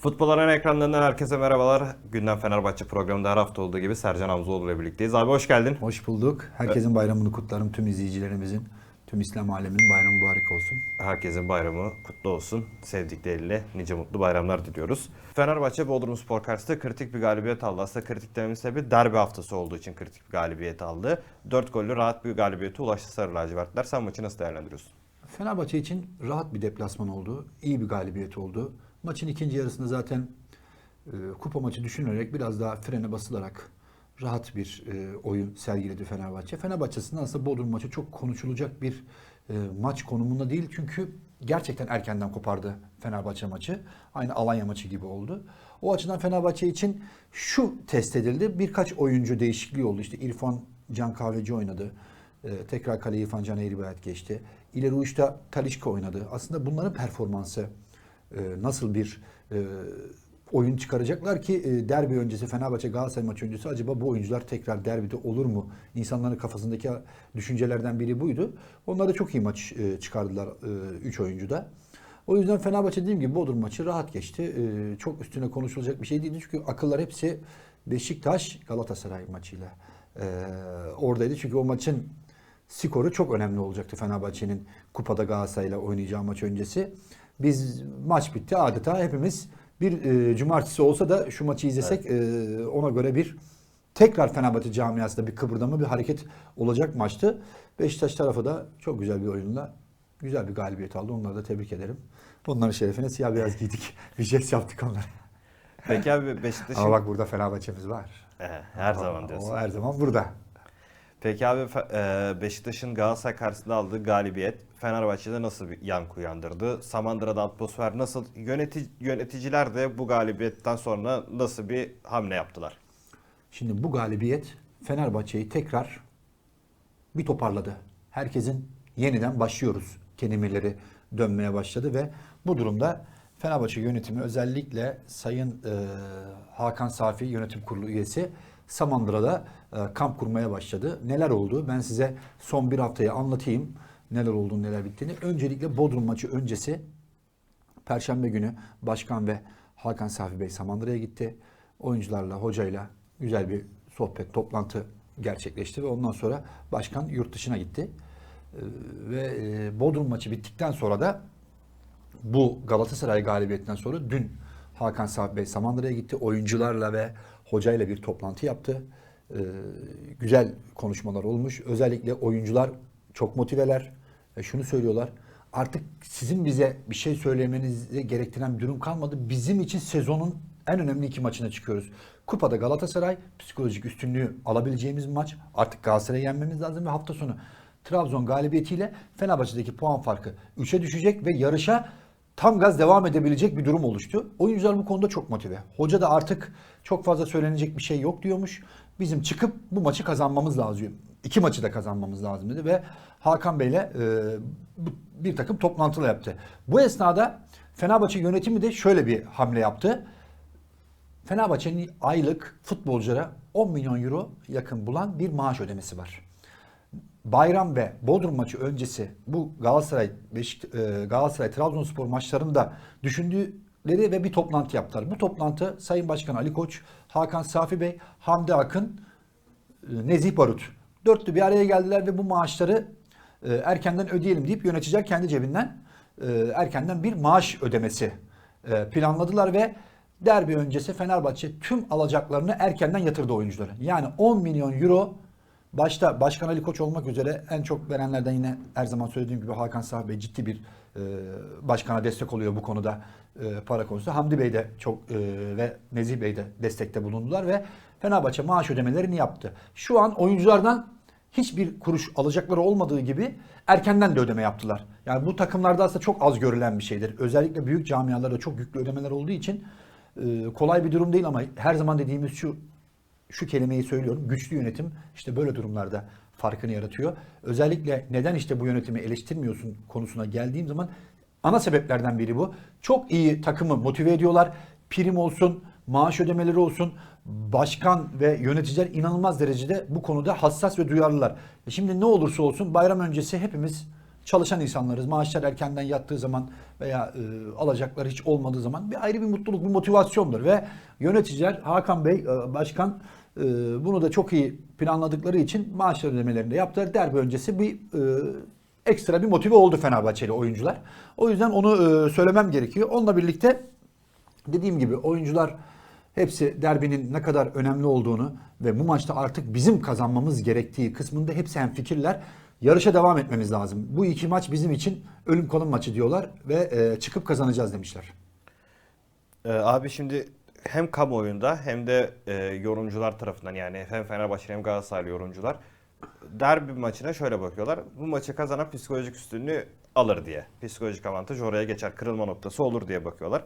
Futbol Arena ekranlarından herkese merhabalar. Gündem Fenerbahçe programında her hafta olduğu gibi Sercan Hamzoğlu ile birlikteyiz. Abi hoş geldin. Hoş bulduk. Herkesin bayramını kutlarım. Tüm izleyicilerimizin, tüm İslam aleminin bayramı mübarek olsun. Herkesin bayramı kutlu olsun. Sevdikleriyle nice mutlu bayramlar diliyoruz. Fenerbahçe Bodrum Spor karşısında kritik bir galibiyet aldı. Aslında kritik dememin sebebi derbi haftası olduğu için kritik bir galibiyet aldı. 4 gollü rahat bir galibiyete ulaştı Sarı Lacivertler. Sen maçı nasıl değerlendiriyorsun? Fenerbahçe için rahat bir deplasman oldu. İyi bir galibiyet oldu. Maçın ikinci yarısında zaten e, kupa maçı düşünülerek biraz daha frene basılarak rahat bir e, oyun sergiledi Fenerbahçe. Fenerbahçe'sinden aslında Bodrum maçı çok konuşulacak bir e, maç konumunda değil. Çünkü gerçekten erkenden kopardı Fenerbahçe maçı. Aynı Alanya maçı gibi oldu. O açıdan Fenerbahçe için şu test edildi. Birkaç oyuncu değişikliği oldu. İşte İrfan Can Kahveci oynadı. Ee, tekrar kaleye İrfan Can Eğribayat geçti. İleri uçta Talişka oynadı. Aslında bunların performansı e, nasıl bir e, oyun çıkaracaklar ki e, derbi öncesi Fenerbahçe Galatasaray maçı öncesi acaba bu oyuncular tekrar derbide olur mu? İnsanların kafasındaki düşüncelerden biri buydu. Onlar da çok iyi maç e, çıkardılar 3 oyuncu da. O yüzden Fenerbahçe dediğim gibi Bodrum maçı rahat geçti. E, çok üstüne konuşulacak bir şey değildi çünkü akıllar hepsi Beşiktaş Galatasaray maçıyla e, oradaydı. Çünkü o maçın skoru çok önemli olacaktı Fenerbahçe'nin kupada Galatasaray'la oynayacağı maç öncesi. Biz maç bitti adeta hepimiz bir e, cumartesi olsa da şu maçı izlesek e, ona göre bir tekrar Fenerbahçe camiasında bir kıpırdama bir hareket olacak maçtı. Beşiktaş tarafı da çok güzel bir oyunla güzel bir galibiyet aldı. Onları da tebrik ederim. Onların şerefine siyah beyaz giydik. bir jest yaptık onlara. Peki abi Beşiktaş'ın... Ama bak burada Fenerbahçe'miz var. Ee, her zaman diyorsun. O her zaman burada. Peki abi e, Beşiktaş'ın Galatasaray karşısında aldığı galibiyet Fenerbahçe'de nasıl bir yankı uyandırdı? Samandıra'da atmosfer nasıl? Yöneti, yöneticiler de bu galibiyetten sonra nasıl bir hamle yaptılar? Şimdi bu galibiyet Fenerbahçe'yi tekrar bir toparladı. Herkesin yeniden başlıyoruz kelimeleri dönmeye başladı ve bu durumda Fenerbahçe yönetimi özellikle Sayın e, Hakan Safi yönetim kurulu üyesi Samandıra'da e, kamp kurmaya başladı. Neler oldu? Ben size son bir haftayı anlatayım. Neler olduğunu, neler bittiğini. Öncelikle Bodrum maçı öncesi Perşembe günü Başkan ve Hakan Safi Bey Samandıra'ya gitti. Oyuncularla, hocayla güzel bir sohbet, toplantı gerçekleşti ve ondan sonra Başkan yurt dışına gitti. Ee, Ve e, Bodrum maçı bittikten sonra da bu Galatasaray galibiyetinden sonra dün Hakan Safi Bey Samandıra'ya gitti. Oyuncularla ve hocayla bir toplantı yaptı. Ee, güzel konuşmalar olmuş. Özellikle oyuncular çok motiveler. Ve şunu söylüyorlar. Artık sizin bize bir şey söylemenizi gerektiren bir durum kalmadı. Bizim için sezonun en önemli iki maçına çıkıyoruz. Kupada Galatasaray psikolojik üstünlüğü alabileceğimiz maç. Artık Galatasaray'ı yenmemiz lazım ve hafta sonu Trabzon galibiyetiyle Fenerbahçe'deki puan farkı 3'e düşecek ve yarışa tam gaz devam edebilecek bir durum oluştu. Oyuncular bu konuda çok motive. Hoca da artık çok fazla söylenecek bir şey yok diyormuş. Bizim çıkıp bu maçı kazanmamız lazım. İki maçı da kazanmamız lazım dedi ve Hakan Bey'le e, bir takım toplantılar yaptı. Bu esnada Fenerbahçe yönetimi de şöyle bir hamle yaptı. Fenerbahçe'nin aylık futbolculara 10 milyon euro yakın bulan bir maaş ödemesi var. Bayram ve Bodrum maçı öncesi bu Galatasaray Beşik, e, Galatasaray Trabzonspor maçlarında düşündükleri ve bir toplantı yaptılar. Bu toplantı Sayın Başkan Ali Koç, Hakan Safi Bey, Hamdi Akın, e, Nezih Barut. Dörtlü bir araya geldiler ve bu maaşları e, erkenden ödeyelim deyip yöneticiler kendi cebinden e, erkenden bir maaş ödemesi e, planladılar ve derbi öncesi Fenerbahçe tüm alacaklarını erkenden yatırdı oyunculara. Yani 10 milyon euro başta Başkan Ali Koç olmak üzere en çok verenlerden yine her zaman söylediğim gibi Hakan Sahi Bey ciddi bir e, başkana destek oluyor bu konuda e, para konusunda. Hamdi Bey de çok e, ve Nezih Bey de destekte bulundular ve Fenerbahçe maaş ödemelerini yaptı. Şu an oyunculardan hiçbir kuruş alacakları olmadığı gibi erkenden de ödeme yaptılar. Yani bu takımlarda aslında çok az görülen bir şeydir. Özellikle büyük camialarda çok yüklü ödemeler olduğu için e, kolay bir durum değil ama her zaman dediğimiz şu şu kelimeyi söylüyorum. Güçlü yönetim işte böyle durumlarda farkını yaratıyor. Özellikle neden işte bu yönetimi eleştirmiyorsun konusuna geldiğim zaman ana sebeplerden biri bu. Çok iyi takımı motive ediyorlar. Prim olsun, maaş ödemeleri olsun. Başkan ve yöneticiler inanılmaz derecede bu konuda hassas ve duyarlılar. E Şimdi ne olursa olsun bayram öncesi hepimiz çalışan insanlarız. Maaşlar erkenden yattığı zaman veya e, alacaklar hiç olmadığı zaman bir ayrı bir mutluluk, bir motivasyondur ve yöneticiler Hakan Bey, e, başkan e, bunu da çok iyi planladıkları için maaş ödemelerini de yaptılar. Derbi öncesi bir e, ekstra bir motive oldu Fenerbahçeli oyuncular. O yüzden onu e, söylemem gerekiyor. Onunla birlikte dediğim gibi oyuncular hepsi derbinin ne kadar önemli olduğunu ve bu maçta artık bizim kazanmamız gerektiği kısmında hepsi hemfikirler. Yarışa devam etmemiz lazım. Bu iki maç bizim için ölüm kalım maçı diyorlar ve e, çıkıp kazanacağız demişler. Ee, abi şimdi hem kamuoyunda hem de e, yorumcular tarafından yani hem Fenerbahçe hem Galatasaraylı yorumcular derbi maçına şöyle bakıyorlar. Bu maçı kazanan psikolojik üstünlüğü alır diye. Psikolojik avantaj oraya geçer. Kırılma noktası olur diye bakıyorlar.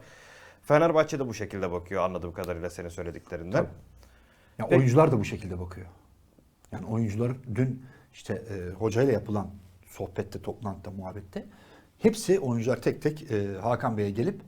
Fenerbahçe de bu şekilde bakıyor anladığım kadarıyla senin söylediklerinden. Tabii. Ya Peki- oyuncular da bu şekilde bakıyor. Yani oyuncular dün işte e, hocayla yapılan sohbette, toplantıda, muhabbette hepsi oyuncular tek tek e, Hakan Bey'e gelip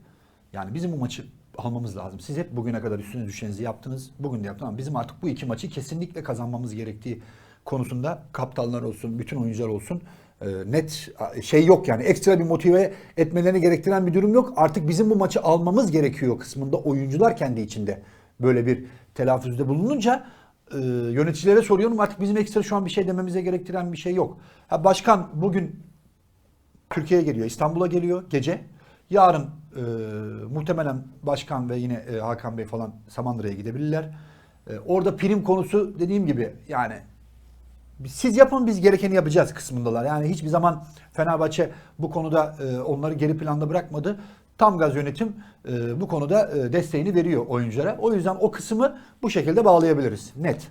yani bizim bu maçı almamız lazım. Siz hep bugüne kadar üstüne düşenizi yaptınız. Bugün de yaptınız ama bizim artık bu iki maçı kesinlikle kazanmamız gerektiği konusunda kaptanlar olsun, bütün oyuncular olsun e, net şey yok yani ekstra bir motive etmelerini gerektiren bir durum yok. Artık bizim bu maçı almamız gerekiyor kısmında oyuncular kendi içinde böyle bir telaffuzda bulununca e, yöneticilere soruyorum artık bizim ekstra şu an bir şey dememize gerektiren bir şey yok. Ha, başkan bugün Türkiye'ye geliyor, İstanbul'a geliyor gece. Yarın e, muhtemelen başkan ve yine e, Hakan Bey falan Samandıra'ya gidebilirler. E, orada prim konusu dediğim gibi yani siz yapın biz gerekeni yapacağız kısmındalar. Yani hiçbir zaman Fenerbahçe bu konuda e, onları geri planda bırakmadı. Tam gaz yönetim e, bu konuda e, desteğini veriyor oyunculara. O yüzden o kısmı bu şekilde bağlayabiliriz. Net.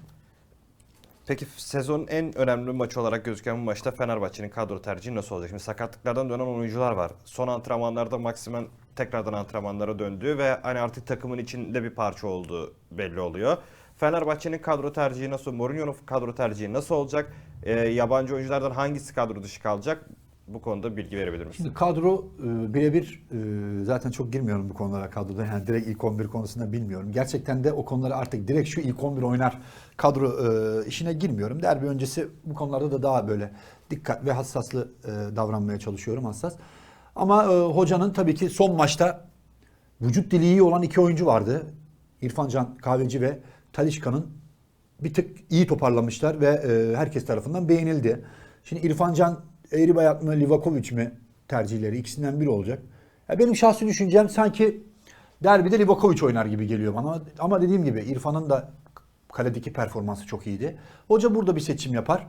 Peki sezonun en önemli maçı olarak gözüken bu maçta Fenerbahçe'nin kadro tercihi nasıl olacak? Şimdi sakatlıklardan dönen oyuncular var. Son antrenmanlarda Maksimen tekrardan antrenmanlara döndü ve hani artık takımın içinde bir parça olduğu belli oluyor. Fenerbahçe'nin kadro tercihi nasıl? Mourinho'nun kadro tercihi nasıl olacak? Ee, yabancı oyunculardan hangisi kadro dışı kalacak? Bu konuda bilgi verebilir misin? Şimdi kadro e, birebir e, zaten çok girmiyorum bu konulara kadroda. Yani direkt ilk 11 konusunda bilmiyorum. Gerçekten de o konuları artık direkt şu ilk 11 oynar kadro e, işine girmiyorum. Derbi öncesi bu konularda da daha böyle dikkat ve hassaslı e, davranmaya çalışıyorum hassas. Ama e, hocanın tabii ki son maçta vücut dili iyi olan iki oyuncu vardı. İrfan Can Kahveci ve Talişka'nın bir tık iyi toparlamışlar ve e, herkes tarafından beğenildi. Şimdi İrfan Can Eğribayat mı Livakovic mi tercihleri ikisinden biri olacak. Ya benim şahsi düşüncem sanki derbide Livakovic oynar gibi geliyor bana. Ama dediğim gibi İrfan'ın da kaledeki performansı çok iyiydi. Hoca burada bir seçim yapar.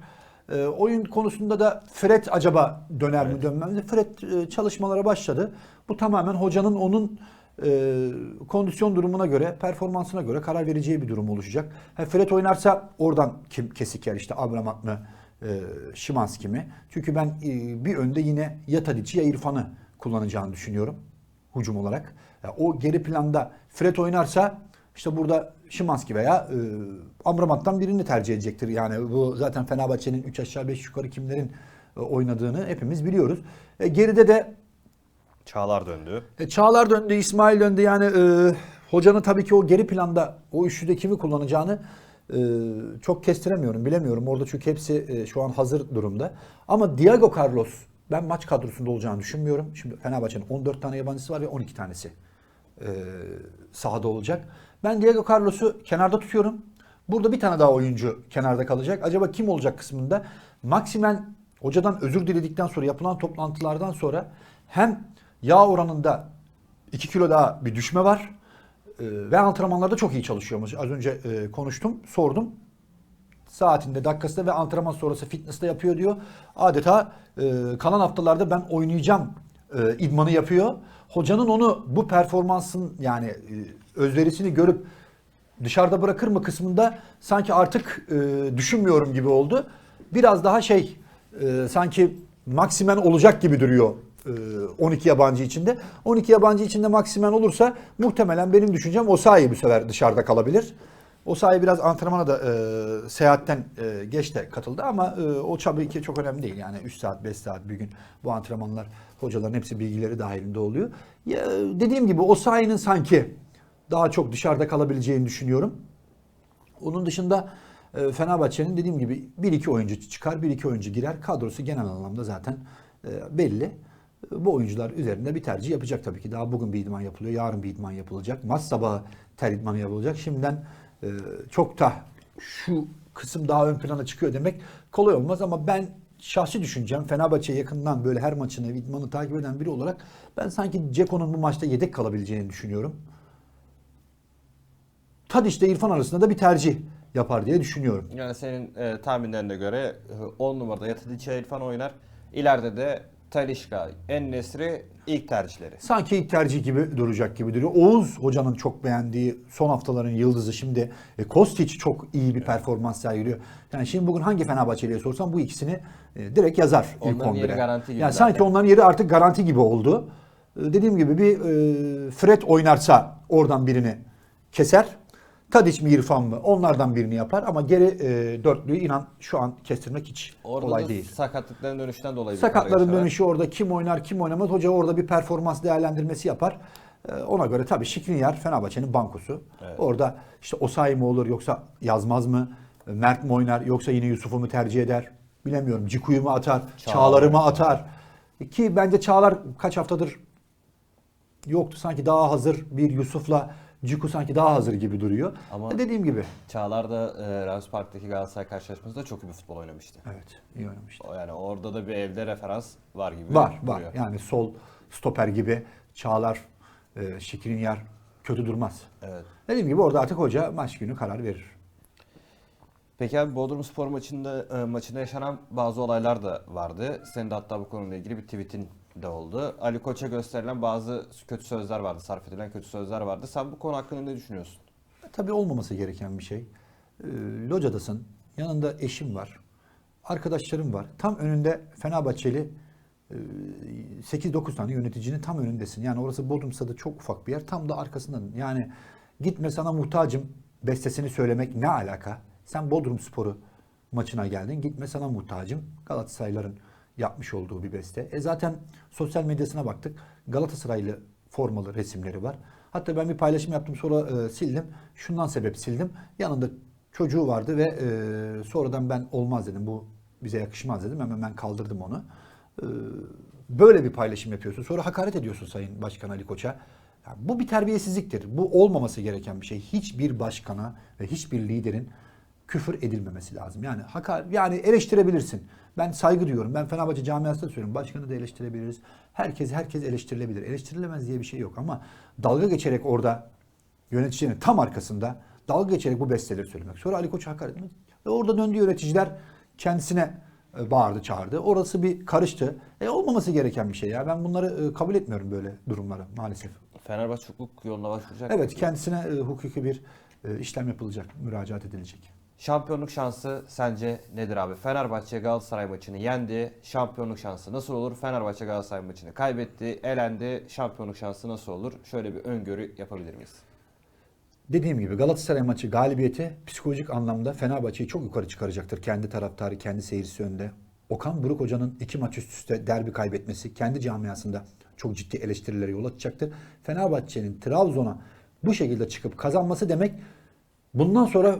E, oyun konusunda da Fred acaba döner mi dönmez mi? Fred e, çalışmalara başladı. Bu tamamen hocanın onun e, kondisyon durumuna göre, performansına göre karar vereceği bir durum oluşacak. Ha, Fred oynarsa oradan kim kesik yer işte Abramat mı, e, Şimanski mi? Çünkü ben e, bir önde yine ya Tadic'i ya İrfan'ı kullanacağını düşünüyorum hücum olarak. Ya, o geri planda Fred oynarsa işte burada Şimanski veya e, Amrabat'tan birini tercih edecektir. Yani bu zaten Fenerbahçe'nin 3 aşağı 5 yukarı kimlerin e, oynadığını hepimiz biliyoruz. E, geride de Çağlar döndü. e, Çağlar döndü, İsmail döndü. Yani e, hocanın tabii ki o geri planda o üçlüde kimi kullanacağını e, çok kestiremiyorum, bilemiyorum. Orada çünkü hepsi e, şu an hazır durumda. Ama Diego Carlos ben maç kadrosunda olacağını düşünmüyorum. Şimdi Fenerbahçe'nin 14 tane yabancısı var ve 12 tanesi e, sahada olacak. Ben Diego Carlos'u kenarda tutuyorum. Burada bir tane daha oyuncu kenarda kalacak. Acaba kim olacak kısmında? Maksimen hocadan özür diledikten sonra yapılan toplantılardan sonra hem yağ oranında 2 kilo daha bir düşme var. Ee, ve antrenmanlarda çok iyi çalışıyormuş. Az önce e, konuştum, sordum. Saatinde, dakikasında ve antrenman sonrası fitness'te yapıyor diyor. Adeta e, kalan haftalarda ben oynayacağım e, idmanı yapıyor. Hocanın onu bu performansın yani e, özverisini görüp dışarıda bırakır mı kısmında sanki artık e, düşünmüyorum gibi oldu. Biraz daha şey e, sanki maksimen olacak gibi duruyor e, 12 yabancı içinde. 12 yabancı içinde maksimen olursa muhtemelen benim düşüncem Osayi bu sefer dışarıda kalabilir. Osayi biraz antrenmana da e, seyahatten e, geç de katıldı ama e, o tabii ki çok önemli değil. Yani 3 saat 5 saat bir gün bu antrenmanlar hocaların hepsi bilgileri dahilinde oluyor. Ya, dediğim gibi Osayi'nin sanki daha çok dışarıda kalabileceğini düşünüyorum. Onun dışında e, Fenerbahçe'nin dediğim gibi bir iki oyuncu çıkar, bir iki oyuncu girer. Kadrosu genel anlamda zaten e, belli. Bu oyuncular üzerinde bir tercih yapacak tabii ki. Daha bugün bir idman yapılıyor, yarın bir idman yapılacak. Maç sabahı ter idmanı yapılacak. Şimdiden e, çok da şu kısım daha ön plana çıkıyor demek kolay olmaz ama ben şahsi düşüncem Fenerbahçe yakından böyle her maçını, idmanı takip eden biri olarak ben sanki Ceko'nun bu maçta yedek kalabileceğini düşünüyorum. Tadiç ile İrfan arasında da bir tercih yapar diye düşünüyorum. Yani senin e, tahminlerine göre 10 numarada Yatadiç'e İrfan oynar. İleride de Talişka, En-Nesri ilk tercihleri. Sanki ilk tercih gibi duracak gibi duruyor. Oğuz hocanın çok beğendiği son haftaların yıldızı şimdi e, Kostić çok iyi bir performans sergiliyor. Yani şimdi bugün hangi Fenerbahçeli'ye sorsam bu ikisini e, direkt yazar ilk Onların yeri 11'e. garanti gibi Yani zaten. sanki onların yeri artık garanti gibi oldu. E, dediğim gibi bir e, Fred oynarsa oradan birini keser. Tadiç mi İrfan mı onlardan birini yapar ama geri e, dörtlüyü inan şu an kestirmek hiç Orada kolay da değil. sakatlıkların dönüşten dolayı bir Sakatların var. dönüşü orada kim oynar kim oynamaz. Hoca orada bir performans değerlendirmesi yapar. Ee, Ona göre tabii Şikrinyar Fenerbahçe'nin bankosu. Orada işte Osayi mi olur yoksa yazmaz mı? Mert mi oynar yoksa yine Yusuf'u mu tercih eder? Bilemiyorum. Ciku'yu mu atar? Çağlar. Çağlar'ı mı atar? Ki bence Çağlar kaç haftadır yoktu. Sanki daha hazır bir Yusuf'la Ciku sanki daha hazır gibi duruyor. Ama- Dediğim gibi. Çağlar da e, Rams Park'taki Galatasaray karşılaşmasında çok iyi bir futbol oynamıştı. Evet iyi oynamıştı. Yani orada da bir evde referans var gibi Var var. duruyor. Yani sol stoper gibi Çağlar, e, Şikrinyar kötü durmaz. Evet. Dediğim gibi orada artık hoca maç günü karar verir. Peki abi Bodrum Spor maçında e, maçında yaşanan bazı olaylar da vardı. Senin de hatta bu konuyla ilgili bir tweetin de oldu. Ali Koç'a gösterilen bazı kötü sözler vardı, sarf edilen kötü sözler vardı. Sen bu konu hakkında ne düşünüyorsun? Tabii olmaması gereken bir şey. E, locadasın, yanında eşim var, arkadaşlarım var. Tam önünde Fenerbahçeli e, 8-9 tane yöneticinin tam önündesin. Yani orası Bodrum Stadı çok ufak bir yer. Tam da arkasından. Yani gitme sana muhtacım bestesini söylemek ne alaka? Sen Bodrum Sporu maçına geldin. Gitme sana muhtacım. Galatasaraylıların yapmış olduğu bir beste. E zaten sosyal medyasına baktık. Galatasaraylı formalı resimleri var. Hatta ben bir paylaşım yaptım sonra e, sildim. Şundan sebep sildim. Yanında çocuğu vardı ve e, sonradan ben olmaz dedim. Bu bize yakışmaz dedim. Hemen ben kaldırdım onu. E, böyle bir paylaşım yapıyorsun. Sonra hakaret ediyorsun Sayın Başkan Ali Koç'a. Ya bu bir terbiyesizliktir. Bu olmaması gereken bir şey. Hiçbir başkana ve hiçbir liderin küfür edilmemesi lazım. Yani hakar yani eleştirebilirsin. Ben saygı duyuyorum. Ben Fenerbahçe camiasında söylüyorum. Başkanı da eleştirebiliriz. Herkes herkes eleştirilebilir. Eleştirilemez diye bir şey yok ama dalga geçerek orada yöneticinin tam arkasında dalga geçerek bu besteleri söylemek. Sonra Ali Koç hakaret etmek. Ve orada döndü yöneticiler kendisine e, bağırdı çağırdı. Orası bir karıştı. E olmaması gereken bir şey ya. Ben bunları e, kabul etmiyorum böyle durumları maalesef. Fenerbahçe hukuk yoluna başvuracak. Evet kendisine e, hukuki bir e, işlem yapılacak, müracaat edilecek. Şampiyonluk şansı sence nedir abi? Fenerbahçe Galatasaray maçını yendi. Şampiyonluk şansı nasıl olur? Fenerbahçe Galatasaray maçını kaybetti, elendi. Şampiyonluk şansı nasıl olur? Şöyle bir öngörü yapabilir miyiz? Dediğim gibi Galatasaray maçı galibiyeti psikolojik anlamda Fenerbahçe'yi çok yukarı çıkaracaktır. Kendi taraftarı, kendi seyircisi önünde. Okan Buruk Hoca'nın iki maç üst üste derbi kaybetmesi kendi camiasında çok ciddi eleştirilere yol açacaktır. Fenerbahçe'nin Trabzon'a bu şekilde çıkıp kazanması demek bundan sonra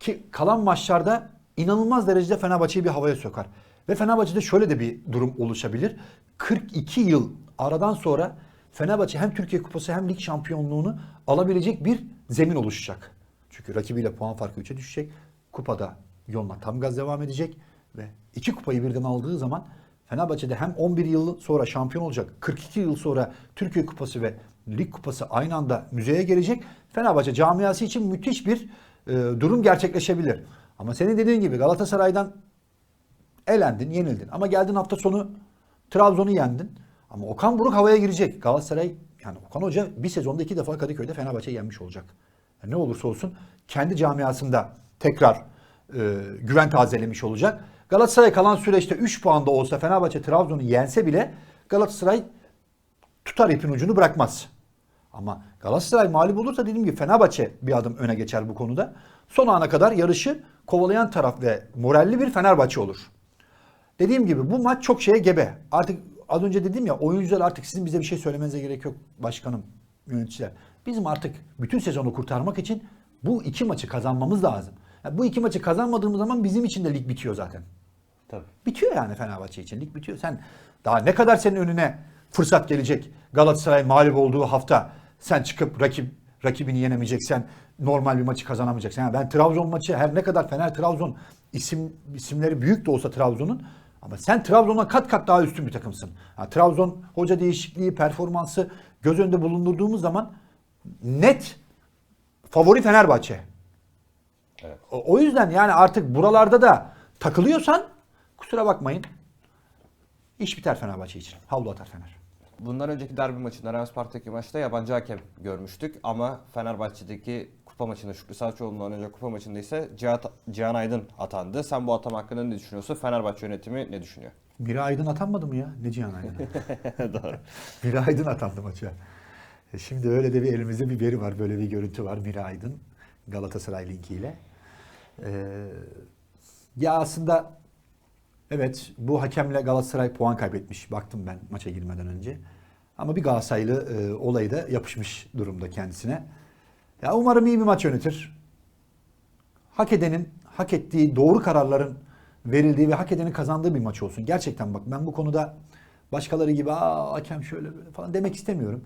ki kalan maçlarda inanılmaz derecede Fenerbahçe'yi bir havaya sokar. Ve Fenerbahçe'de şöyle de bir durum oluşabilir. 42 yıl aradan sonra Fenerbahçe hem Türkiye Kupası hem lig şampiyonluğunu alabilecek bir zemin oluşacak. Çünkü rakibiyle puan farkı 3'e düşecek. Kupada yoluna tam gaz devam edecek ve iki kupayı birden aldığı zaman Fenerbahçe'de hem 11 yıl sonra şampiyon olacak, 42 yıl sonra Türkiye Kupası ve Lig Kupası aynı anda müzeye gelecek. Fenerbahçe camiası için müthiş bir e, durum gerçekleşebilir. Ama senin dediğin gibi Galatasaray'dan elendin, yenildin. Ama geldin hafta sonu Trabzon'u yendin. Ama Okan Buruk havaya girecek. Galatasaray yani Okan Hoca bir sezonda iki defa Kadıköy'de Fenerbahçe'yi yenmiş olacak. Yani ne olursa olsun kendi camiasında tekrar e, güven tazelemiş olacak. Galatasaray kalan süreçte 3 puanda olsa Fenerbahçe Trabzon'u yense bile Galatasaray tutar ipin ucunu bırakmaz. Ama Galatasaray mağlup olursa dediğim gibi Fenerbahçe bir adım öne geçer bu konuda. Son ana kadar yarışı kovalayan taraf ve moralli bir Fenerbahçe olur. Dediğim gibi bu maç çok şeye gebe. Artık az önce dedim ya oyuncular artık sizin bize bir şey söylemenize gerek yok başkanım, yöneticiler. Bizim artık bütün sezonu kurtarmak için bu iki maçı kazanmamız lazım. Yani bu iki maçı kazanmadığımız zaman bizim için de lig bitiyor zaten. Tabii. Bitiyor yani Fenerbahçe için. Lig bitiyor. Sen daha ne kadar senin önüne fırsat gelecek Galatasaray mağlup olduğu hafta sen çıkıp rakip rakibini yenemeyeceksen normal bir maçı kazanamayacaksın. Yani ben Trabzon maçı her ne kadar Fener Trabzon isim isimleri büyük de olsa Trabzon'un ama sen Trabzon'a kat kat daha üstün bir takımsın. Ha, Trabzon hoca değişikliği, performansı göz önünde bulundurduğumuz zaman net favori Fenerbahçe. Evet. O, o yüzden yani artık buralarda da takılıyorsan kusura bakmayın. iş biter Fenerbahçe için. Havlu atar Fener. Bundan önceki derbi maçında Renspark'taki maçta yabancı hakem görmüştük ama Fenerbahçe'deki kupa maçında Şükrü Saraçoğlu'ndan önce kupa maçında ise Cihat, Cihan Aydın atandı. Sen bu atam hakkında ne düşünüyorsun? Fenerbahçe yönetimi ne düşünüyor? Mira Aydın atanmadı mı ya? Ne Cihan Aydın? Doğru. Mira Aydın atandı maça. E Şimdi öyle de bir elimizde bir veri var. Böyle bir görüntü var. Mira Aydın Galatasaray linkiyle. Ee, ya aslında evet bu hakemle Galatasaray puan kaybetmiş. Baktım ben maça girmeden önce. Ama bir Galatasaraylı e, olayı da yapışmış durumda kendisine. Ya umarım iyi bir maç yönetir. Hak edenin hak ettiği doğru kararların verildiği ve hak edenin kazandığı bir maç olsun. Gerçekten bak ben bu konuda başkaları gibi aa hakem şöyle böyle falan demek istemiyorum.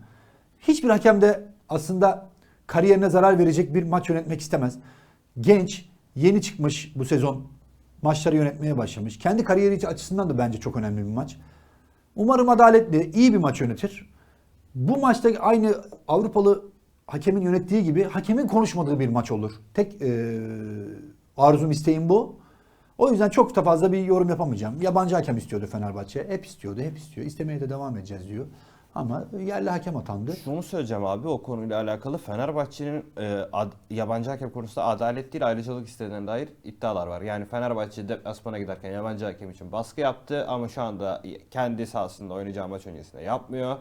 Hiçbir hakem de aslında kariyerine zarar verecek bir maç yönetmek istemez. Genç, yeni çıkmış bu sezon maçları yönetmeye başlamış. Kendi kariyeri açısından da bence çok önemli bir maç. Umarım adaletli, iyi bir maç yönetir. Bu maçta aynı Avrupalı hakemin yönettiği gibi hakemin konuşmadığı bir maç olur. Tek e, arzum isteğim bu. O yüzden çok da fazla bir yorum yapamayacağım. Yabancı hakem istiyordu Fenerbahçe. Hep istiyordu, hep istiyor. İstemeye de devam edeceğiz diyor. Ama yerli hakem atandı. Şunu söyleyeceğim abi o konuyla alakalı Fenerbahçe'nin e, ad- yabancı hakem konusunda adalet değil ayrıcalık istediğine dair iddialar var. Yani Fenerbahçe deplasmana giderken yabancı hakem için baskı yaptı ama şu anda kendi sahasında oynayacağı maç öncesinde yapmıyor.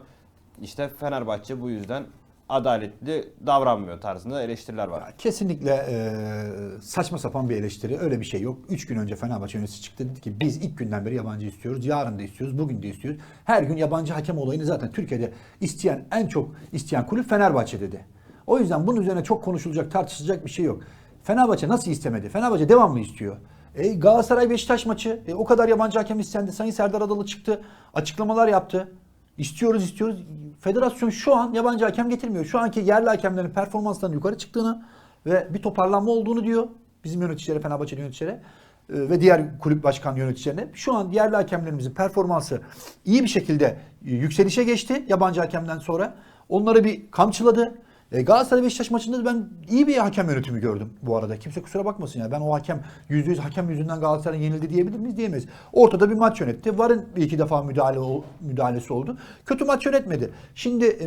İşte Fenerbahçe bu yüzden adaletli davranmıyor tarzında eleştiriler var. Kesinlikle e, saçma sapan bir eleştiri. Öyle bir şey yok. Üç gün önce Fenerbahçe yöneticisi çıktı dedi ki biz ilk günden beri yabancı istiyoruz. Yarın da istiyoruz. Bugün de istiyoruz. Her gün yabancı hakem olayını zaten Türkiye'de isteyen en çok isteyen kulüp Fenerbahçe dedi. O yüzden bunun üzerine çok konuşulacak, tartışılacak bir şey yok. Fenerbahçe nasıl istemedi? Fenerbahçe devamlı istiyor. E, Galatasaray Beşiktaş maçı. E, o kadar yabancı hakem istendi. Sayın Serdar Adalı çıktı. Açıklamalar yaptı. İstiyoruz istiyoruz. Federasyon şu an yabancı hakem getirmiyor. Şu anki yerli hakemlerin performanslarının yukarı çıktığını ve bir toparlanma olduğunu diyor. Bizim yöneticilere, Fenerbahçe yöneticilere ve diğer kulüp başkan yöneticilerine. Şu an yerli hakemlerimizin performansı iyi bir şekilde e, yükselişe geçti yabancı hakemden sonra. Onları bir kamçıladı. E, Galatasaray Beşiktaş maçında da ben iyi bir hakem yönetimi gördüm bu arada. Kimse kusura bakmasın ya. Ben o hakem %100 hakem yüzünden Galatasaray yenildi diyebilir miyiz? Diyemeyiz. Ortada bir maç yönetti. Varın bir iki defa müdahale müdahalesi oldu. Kötü maç yönetmedi. Şimdi e,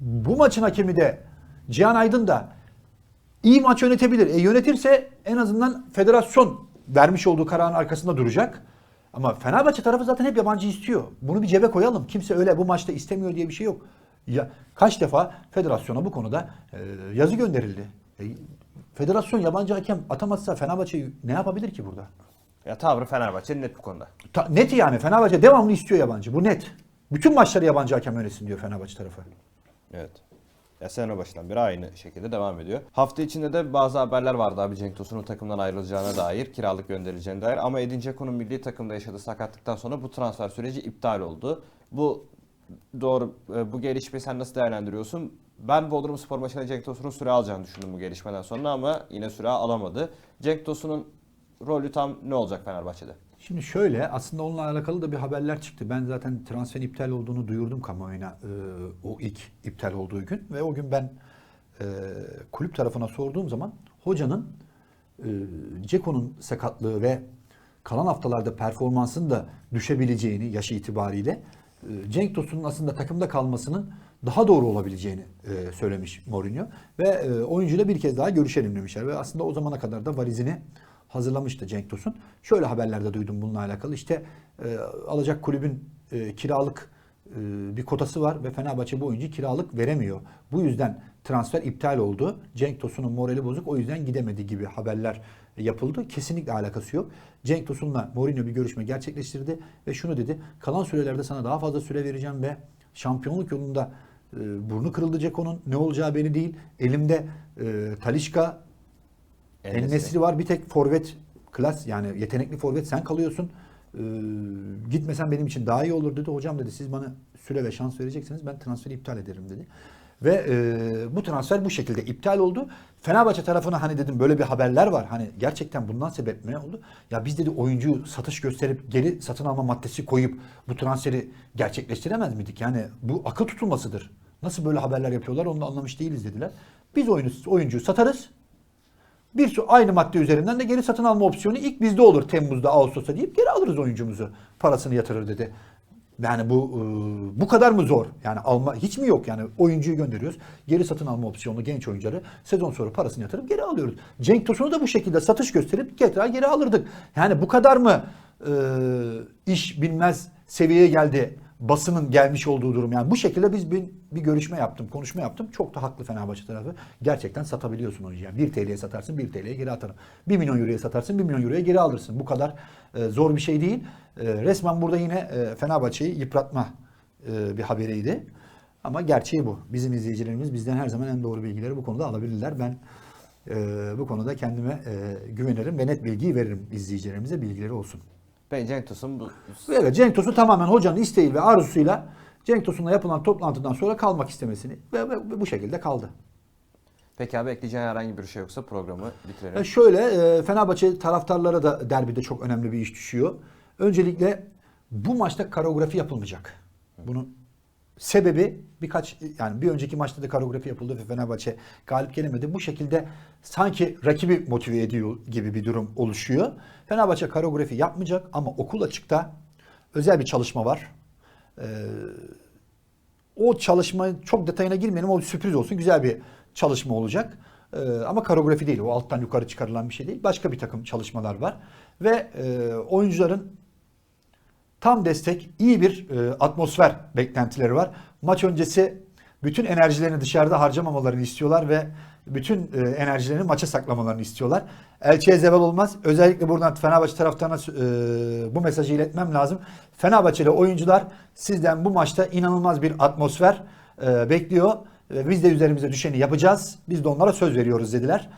bu maçın hakemi de Cihan Aydın da iyi maç yönetebilir. E, yönetirse en azından federasyon vermiş olduğu kararın arkasında duracak. Ama Fenerbahçe tarafı zaten hep yabancı istiyor. Bunu bir cebe koyalım. Kimse öyle bu maçta istemiyor diye bir şey yok. Ya kaç defa federasyona bu konuda e, yazı gönderildi. E, federasyon yabancı hakem atamazsa Fenerbahçe ne yapabilir ki burada? Ya tavrı Fenerbahçe'nin net bu konuda. Ta- net yani Fenerbahçe devamlı istiyor yabancı. Bu net. Bütün maçları yabancı hakem yönetsin diyor Fenerbahçe tarafı. Evet. Ya sene başından beri aynı şekilde devam ediyor. Hafta içinde de bazı haberler vardı abi Cenk Tosun'un takımdan ayrılacağına dair, kiralık gönderileceğine dair. Ama Edin Dzeko'nun milli takımda yaşadığı sakatlıktan sonra bu transfer süreci iptal oldu. Bu doğru, e, bu gelişmeyi sen nasıl değerlendiriyorsun? Ben Bodrum Spor maçına Cenk Tosun'un süre alacağını düşündüm bu gelişmeden sonra ama yine süre alamadı. Cenk Tosun'un rolü tam ne olacak Fenerbahçe'de? Şimdi şöyle aslında onunla alakalı da bir haberler çıktı. Ben zaten transferin iptal olduğunu duyurdum kamuoyuna e, o ilk iptal olduğu gün. Ve o gün ben e, kulüp tarafına sorduğum zaman hocanın e, Ceko'nun sakatlığı ve kalan haftalarda performansın da düşebileceğini yaşı itibariyle Cenk Tosun'un aslında takımda kalmasının daha doğru olabileceğini e, söylemiş Mourinho. Ve e, oyuncuyla bir kez daha görüşelim demişler. Ve aslında o zamana kadar da varizini hazırlamıştı Cenk Tosun. Şöyle haberlerde duydum bununla alakalı. İşte e, alacak kulübün e, kiralık e, bir kotası var ve Fenerbahçe bu oyuncu kiralık veremiyor. Bu yüzden transfer iptal oldu. Cenk Tosun'un morali bozuk o yüzden gidemedi gibi haberler yapıldı. Kesinlikle alakası yok. Cenk Tosun'la Mourinho bir görüşme gerçekleştirdi ve şunu dedi. Kalan sürelerde sana daha fazla süre vereceğim ve şampiyonluk yolunda e, burnu kırıldı Ceko'nun. Ne olacağı belli değil. Elimde e, Talişka. En-Nesyri var. Bir tek forvet klas yani yetenekli forvet sen kalıyorsun. Ee, gitmesen benim için daha iyi olur dedi. Hocam dedi siz bana süre ve şans vereceksiniz ben transferi iptal ederim dedi. Ve e, bu transfer bu şekilde iptal oldu. Fenerbahçe tarafına hani dedim böyle bir haberler var. Hani gerçekten bundan sebep ne oldu? Ya biz dedi oyuncu satış gösterip geri satın alma maddesi koyup bu transferi gerçekleştiremez miydik? Yani bu akıl tutulmasıdır. Nasıl böyle haberler yapıyorlar onu da anlamış değiliz dediler. Biz oyunu, oyuncuyu satarız. Bir aynı madde üzerinden de geri satın alma opsiyonu ilk bizde olur Temmuz'da, Ağustos'ta deyip geri alırız oyuncumuzu. Parasını yatırır dedi. Yani bu e, bu kadar mı zor? Yani alma hiç mi yok yani oyuncuyu gönderiyoruz. Geri satın alma opsiyonlu genç oyuncuları sezon sonra parasını yatırıp geri alıyoruz. Cenk Tosun'u da bu şekilde satış gösterip tekrar geri alırdık. Yani bu kadar mı e, iş bilmez seviyeye geldi basının gelmiş olduğu durum. Yani bu şekilde biz bir, bir görüşme yaptım, konuşma yaptım. Çok da haklı Fenerbahçe tarafı. Gerçekten satabiliyorsun oyuncuyu. Yani 1 TL'ye satarsın, 1 TL'ye geri atarım. 1 milyon euroya satarsın, 1 milyon euroya geri alırsın. Bu kadar e, zor bir şey değil. E, resmen burada yine e, Fenerbahçe'yi yıpratma e, bir haberiydi. Ama gerçeği bu. Bizim izleyicilerimiz bizden her zaman en doğru bilgileri bu konuda alabilirler. Ben e, bu konuda kendime e, güvenirim ve net bilgiyi veririm izleyicilerimize bilgileri olsun. Ben Cenk Tosun bu Evet Cenk Tosun tamamen hocanın isteği ve arzusuyla Cenk Tosun'la yapılan toplantıdan sonra kalmak istemesini ve, ve- bu şekilde kaldı. Peki abi ekleyeceğin herhangi bir şey yoksa programı bitirelim. E şöyle e, Fenerbahçe taraftarlara da derbide çok önemli bir iş düşüyor. Öncelikle bu maçta koreografi yapılmayacak. Bunun sebebi birkaç yani bir önceki maçta da koreografi yapıldı ve Fenerbahçe galip gelemedi. Bu şekilde sanki rakibi motive ediyor gibi bir durum oluşuyor. Fenerbahçe koreografi yapmayacak ama okul açıkta özel bir çalışma var. Ee, o çalışma çok detayına girmeyelim. O sürpriz olsun. Güzel bir çalışma olacak. Ee, ama koreografi değil. O alttan yukarı çıkarılan bir şey değil. Başka bir takım çalışmalar var. Ve e, oyuncuların tam destek, iyi bir e, atmosfer beklentileri var. Maç öncesi bütün enerjilerini dışarıda harcamamalarını istiyorlar ve bütün e, enerjilerini maça saklamalarını istiyorlar. Elçiye zeval olmaz. Özellikle buradan Fenerbahçe taraftarına e, bu mesajı iletmem lazım. Fenerbahçeli oyuncular sizden bu maçta inanılmaz bir atmosfer e, bekliyor. Ve biz de üzerimize düşeni yapacağız. Biz de onlara söz veriyoruz dediler.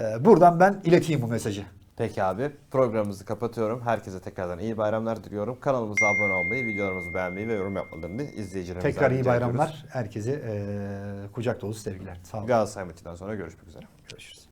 E, buradan ben ileteyim bu mesajı. Peki abi programımızı kapatıyorum. Herkese tekrardan iyi bayramlar diliyorum. Kanalımıza abone olmayı, videolarımızı beğenmeyi ve yorum yapmalarını izleyicilerimizden Tekrar iyi bayramlar. Herkese e, kucak dolusu sevgiler. Sağ olun. Galatasaray maçından sonra görüşmek üzere. Görüşürüz.